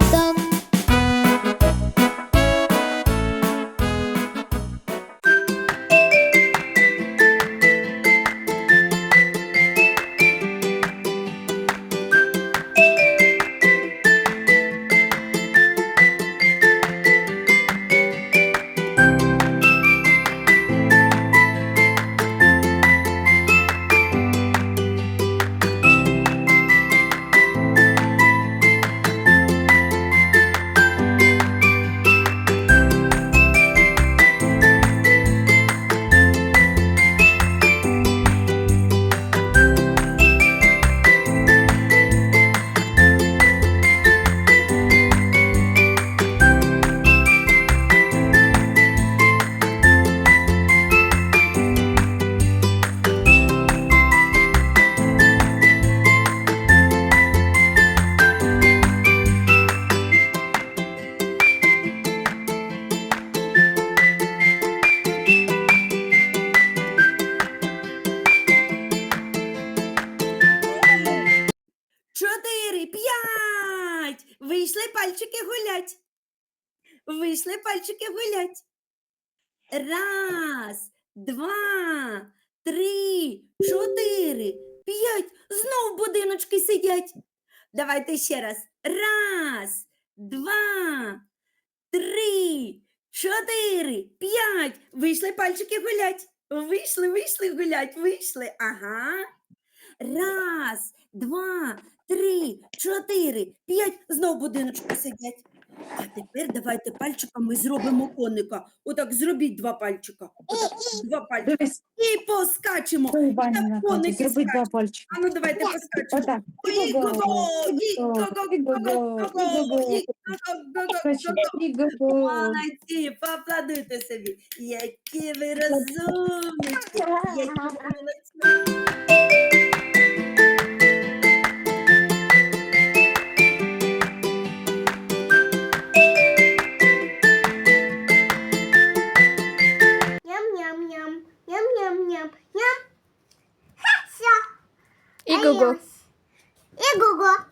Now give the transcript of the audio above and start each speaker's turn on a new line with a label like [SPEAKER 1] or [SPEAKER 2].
[SPEAKER 1] 啊。Вийшли пальчики гулять. Вийшли пальчики гулять. Раз, два, три, чотири, п'ять. Знов будиночки сидять. Давайте ще раз. Раз, два, три, чотири, п'ять. Вийшли пальчики гулять. Вийшли, вийшли гулять, вийшли. Ага. Раз, два, три, чотири, п'ять. Знов будиночку сидять. А тепер давайте пальчиками зробимо коника. Отак зробіть два пальчика. Отак, два пальчика.
[SPEAKER 2] Дивись,
[SPEAKER 1] І поскачемо.
[SPEAKER 2] ой, Ваня, на
[SPEAKER 1] коники
[SPEAKER 2] зроби два пальчики.
[SPEAKER 1] А ну давайте поскачемо.
[SPEAKER 2] Отак.
[SPEAKER 1] Молодці, поаплодуйте собі. Які ви розумнички, які ви молодці. ням. Ха, все. И гугу. И гугу.